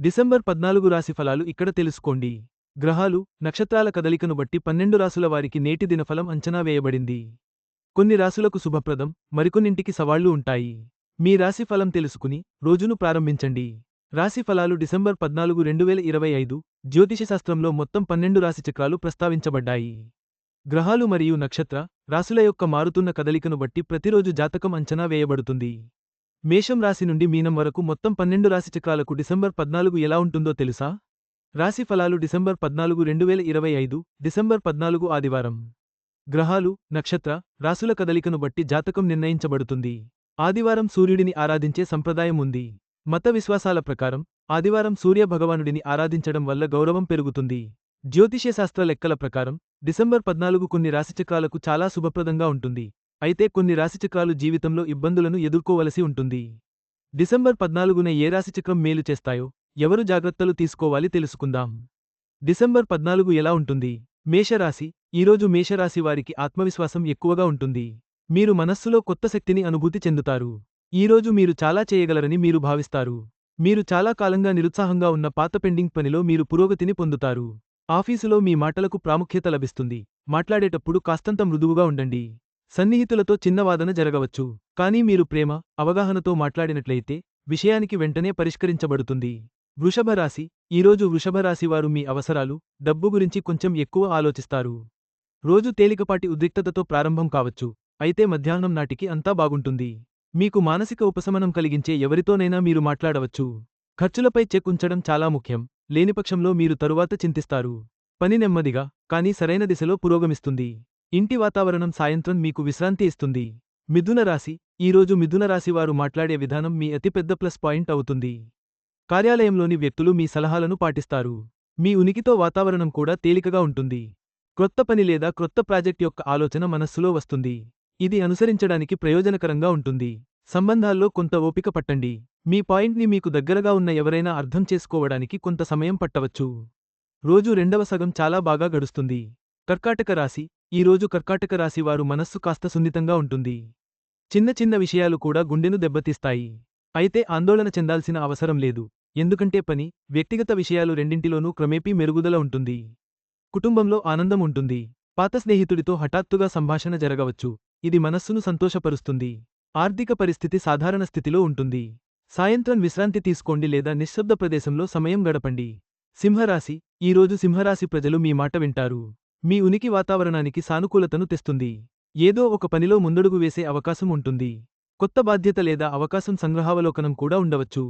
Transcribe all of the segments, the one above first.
December పద్నాలుగు రాశి ఫలాలు ఇక్కడ తెలుసుకోండి. గ్రహాలు నక్షత్రాల కదలికను బట్టి పన్నెండు రాసుల వారికి నేటి దినఫలం అంచనా వేయబడింది. కొన్ని రాసులకు శుభప్రదం మరికొన్నింటికి సవాళ్ళు ఉంటాయి. మీ రాశి ఫలం తెలుసుకుని రోజును ప్రారంభించండి. రాశి ఫలాలు డిసెంబర్ పద్నాలుగు రెండు వేల ఇరవై ఐదు జ్యోతిషశాస్త్రంలో మొత్తం పన్నెండు రాశి చక్రాలు ప్రస్తావించబడ్డాయి. గ్రహాలు మరియు నక్షత్ర రాశుల యొక్క మారుతున్న కదలికను బట్టి ప్రతిరోజు జాతకం అంచనా వేయబడుతుంది. మేషం రాశి నుండి మీనం వరకు మొత్తం పన్నెండు రాశి చక్రాలకు డిసెంబర్ పద్నాలుగు ఎలా ఉంటుందో తెలుసా? రాశి ఫలాలు డిసెంబర్ పద్నాలుగు రెండు వేల ఇరవై ఐదు డిసెంబర్ పద్నాలుగు ఆదివారం. గ్రహాలు నక్షత్ర రాసుల కదలికను బట్టి జాతకం నిర్ణయించబడుతుంది. ఆదివారం సూర్యుడిని ఆరాధించే సంప్రదాయం ఉంది. మత విశ్వాసాల ప్రకారం ఆదివారం సూర్య భగవానుడిని ఆరాధించడం వల్ల గౌరవం పెరుగుతుంది. జ్యోతిష్యశాస్త్ర లెక్కల ప్రకారం డిసెంబర్ పద్నాలుగు కొన్ని రాశిచక్రాలకు చాలా శుభప్రదంగా ఉంటుంది. అయితే కొన్ని రాశిచక్రాలు జీవితంలో ఇబ్బందులను ఎదుర్కోవలసి ఉంటుంది. డిసెంబర్ పద్నాలుగున ఏ రాశిచక్రం మేలు చేస్తాయో ఎవరు జాగ్రత్తలు తీసుకోవాలి తెలుసుకుందాం. డిసెంబర్ పద్నాలుగు ఎలా ఉంటుంది? మేషరాశి ఈరోజు మేషరాశి వారికి ఆత్మవిశ్వాసం ఎక్కువగా ఉంటుంది. మీరు మనస్సులో కొత్త శక్తిని అనుభూతి చెందుతారు. ఈరోజు మీరు చాలా చేయగలరని మీరు భావిస్తారు. మీరు చాలా కాలంగా నిరుత్సాహంగా ఉన్న పాత పెండింగ్ పనిలో మీరు పురోగతిని పొందుతారు. ఆఫీసులో మీ మాటలకు ప్రాముఖ్యత లభిస్తుంది. మాట్లాడేటప్పుడు కాస్తంత మృదువుగా ఉండండి. సన్నిహితులతో చిన్నవాదన జరగవచ్చు. కానీ మీరు ప్రేమ అవగాహనతో మాట్లాడినట్లయితే విషయానికి వెంటనే పరిష్కరించబడుతుంది. వృషభరాశి. ఈరోజు వృషభరాశివారు మీ అవసరాలు డబ్బు గురించి కొంచెం ఎక్కువ ఆలోచిస్తారు. రోజు తేలికపాటి ఉద్రిక్తతతో ప్రారంభం కావచ్చు. అయితే మధ్యాహ్నం నాటికి అంతా బాగుంటుంది. మీకు మానసిక ఉపశమనం కలిగించే ఎవరితోనైనా మీరు మాట్లాడవచ్చు. ఖర్చులపై చెక్ ఉంచడం చాలా ముఖ్యం. లేనిపక్షంలో మీరు తరువాత చింతిస్తారు. పని నెమ్మదిగా కానీ సరైన దిశలో పురోగమిస్తుంది. ఇంటి వాతావరణం సాయంత్రం మీకు విశ్రాంతి ఇస్తుంది. మిథున రాశి. ఈరోజు మిథున రాశి వారు మాట్లాడే విధానం మీ అతిపెద్ద ప్లస్ పాయింట్ అవుతుంది. కార్యాలయంలోని వ్యక్తులు మీ సలహాలను పాటిస్తారు. మీ ఉనికితో వాతావరణం కూడా తేలికగా ఉంటుంది. క్రొత్త పని లేదా క్రొత్త ప్రాజెక్ట్ యొక్క ఆలోచన మనస్సులో వస్తుంది. ఇది అనుసరించడానికి ప్రయోజనకరంగా ఉంటుంది. సంబంధాల్లో కొంత ఓపిక పట్టండి. మీ పాయింట్ని మీకు దగ్గరగా ఉన్న ఎవరైనా అర్థం చేసుకోవడానికి కొంత సమయం పట్టవచ్చు. రోజు రెండవ సగం చాలా బాగా గడుస్తుంది. కర్కాటక రాశి. ఈరోజు కర్కాటక రాశి వారు మనస్సు కాస్త సున్నితంగా ఉంటుంది. చిన్న చిన్న విషయాలు కూడా గుండెను దెబ్బతీస్తాయి. అయితే ఆందోళన చెందాల్సిన అవసరం లేదు. ఎందుకంటే పని వ్యక్తిగత విషయాలు రెండింటిలోనూ క్రమేపీ మెరుగుదల ఉంటుంది. కుటుంబంలో ఆనందం ఉంటుంది. పాత స్నేహితుడితో హఠాత్తుగా సంభాషణ జరగవచ్చు. ఇది మనస్సును సంతోషపరుస్తుంది. ఆర్థిక పరిస్థితి సాధారణ స్థితిలో ఉంటుంది. సాయంత్రం విశ్రాంతి తీసుకోండి లేదా నిశ్శబ్ద ప్రదేశంలో సమయం గడపండి. సింహరాశి ఈరోజు సింహరాశి ప్రజలు మీ మాట వింటారు. మీ ఉనికి వాతావరణానికి సానుకూలతను తెస్తుంది. ఏదో ఒక పనిలో ముందడుగు వేసే అవకాశం ఉంటుంది. కొత్త బాధ్యత లేదా అవకాశం సంగ్రహావలోకనం కూడా ఉండవచ్చు.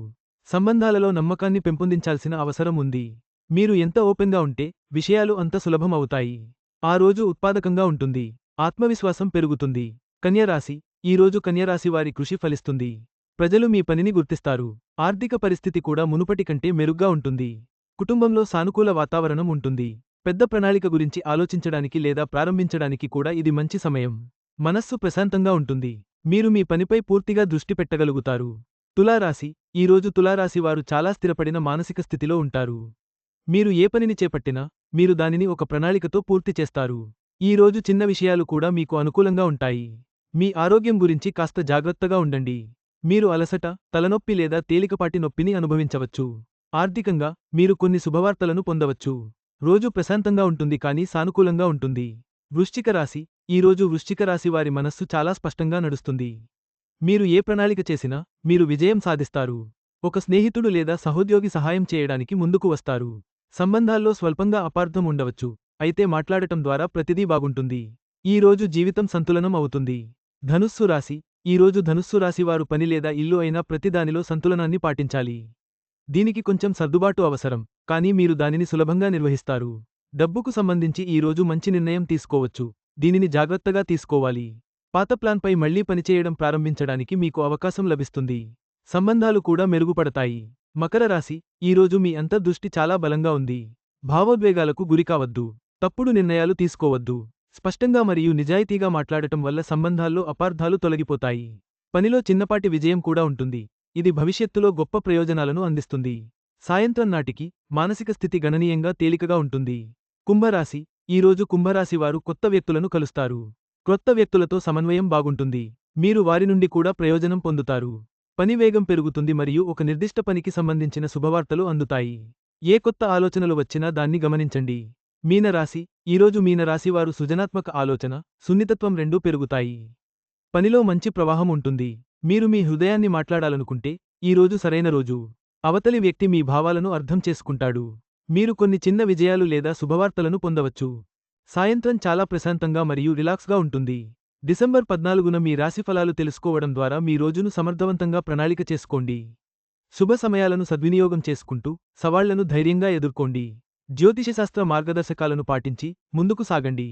సంబంధాలలో నమ్మకాన్ని పెంపొందించాల్సిన అవసరం ఉంది. మీరు ఎంత ఓపెన్గా ఉంటే విషయాలు అంత సులభం అవుతాయి ఆ రోజు ఉత్పాదకంగా ఉంటుంది. ఆత్మవిశ్వాసం పెరుగుతుంది. కన్యరాశి. ఈరోజు కన్యరాశి వారి కృషి ఫలిస్తుంది. ప్రజలు మీ పనిని గుర్తిస్తారు. ఆర్థిక పరిస్థితి కూడా మునుపటి కంటే మెరుగ్గా ఉంటుంది. కుటుంబంలో సానుకూల వాతావరణం ఉంటుంది. పెద్ద ప్రణాళిక గురించి ఆలోచించడానికి లేదా ప్రారంభించడానికి కూడా ఇది మంచి సమయం. మనస్సు ప్రశాంతంగా ఉంటుంది. మీరు మీ పనిపై పూర్తిగా దృష్టి పెట్టగలుగుతారు. తులారాశి. ఈరోజు తులారాశి వారు చాలా స్థిరపడిన మానసిక స్థితిలో ఉంటారు. మీరు ఏ పనిని చేపట్టినా మీరు దానిని ఒక ప్రణాళికతో పూర్తి చేస్తారు. ఈరోజు చిన్న విషయాలు కూడా మీకు అనుకూలంగా ఉంటాయి. మీ ఆరోగ్యం గురించి కాస్త జాగ్రత్తగా ఉండండి. మీరు అలసట తలనొప్పి లేదా తేలికపాటి నొప్పిని అనుభవించవచ్చు. ఆర్థికంగా మీరు కొన్ని శుభవార్తలను పొందవచ్చు. రోజు ప్రశాంతంగా ఉంటుంది కానీ సానుకూలంగా ఉంటుంది. వృశ్చిక రాశి. ఈరోజు వృశ్చిక రాశి వారి మనస్సు చాలా స్పష్టంగా నడుస్తుంది. మీరు ఏ ప్రణాళిక చేసినా మీరు విజయం సాధిస్తారు. ఒక స్నేహితుడు లేదా సహోద్యోగి సహాయం చేయడానికి ముందుకు వస్తారు. సంబంధాల్లో స్వల్పంగా అపార్థం ఉండవచ్చు. అయితే మాట్లాడటం ద్వారా ప్రతిదీ బాగుంటుంది. ఈ రోజు జీవితం సంతులనం అవుతుంది. ధనుస్సు రాశి. ఈరోజు ధనుస్సు రాశివారు పని లేదా ఇల్లు అయినా ప్రతిదానిలో సంతులనాన్ని పాటించాలి. దీనికి కొంచెం సర్దుబాటు అవసరం. కానీ మీరు దానిని సులభంగా నిర్వహిస్తారు. డబ్బుకు సంబంధించి ఈరోజు మంచి నిర్ణయం తీసుకోవచ్చు. దీనిని జాగ్రత్తగా తీసుకోవాలి. పాత ప్లాన్పై మళ్ళీ పనిచేయడం ప్రారంభించడానికి మీకు అవకాశం లభిస్తుంది. సంబంధాలు కూడా మెరుగుపడతాయి. మకర రాశి ఈరోజు మీ అంతర్దృష్టి చాలా బలంగా ఉంది. భావోద్వేగాలకు గురికావద్దు తప్పుడు నిర్ణయాలు తీసుకోవద్దు. స్పష్టంగా మరియు నిజాయితీగా మాట్లాడటం వల్ల సంబంధాల్లో అపార్థాలు తొలగిపోతాయి. పనిలో చిన్నపాటి విజయం కూడా ఉంటుంది. ఇది భవిష్యత్తులో గొప్ప ప్రయోజనాలను అందిస్తుంది. సాయంత్రం నాటికి మానసిక స్థితి గణనీయంగా తేలికగా ఉంటుంది. కుంభరాశి. ఈరోజు కుంభరాశివారు కొత్త వ్యక్తులను కలుస్తారు. క్రొత్త వ్యక్తులతో సమన్వయం బాగుంటుంది. మీరు వారి నుండి కూడా ప్రయోజనం పొందుతారు. పని వేగం పెరుగుతుంది మరియు ఒక నిర్దిష్ట పనికి సంబంధించిన శుభవార్తలు అందుతాయి. ఏ కొత్త ఆలోచనలు వచ్చినా దాన్ని గమనించండి. మీనరాశి. ఈరోజు మీనరాశి వారు సృజనాత్మక ఆలోచన సున్నితత్వం రెండూ పెరుగుతాయి. పనిలో మంచి ప్రవాహం ఉంటుంది. మీరు మీ హృదయాన్ని మాట్లాడాలనుకుంటే ఈరోజు సరైన రోజు. అవతలి వ్యక్తి మీ భావాలను అర్థం చేసుకుంటాడు. మీరు కొన్ని చిన్న విజయాలు లేదా శుభవార్తలను పొందవచ్చు. సాయంత్రం చాలా ప్రశాంతంగా మరియు రిలాక్స్గా ఉంటుంది. డిసెంబర్ పద్నాలుగున మీ రాశి ఫలాలు తెలుసుకోవడం ద్వారా మీ రోజును సమర్థవంతంగా ప్రణాళిక చేసుకోండి. శుభ సమయాలను సద్వినియోగం చేసుకుంటూ సవాళ్ళను ధైర్యంగా ఎదుర్కోండి. జ్యోతిషశాస్త్ర మార్గదర్శకాలను పాటించి ముందుకు సాగండి.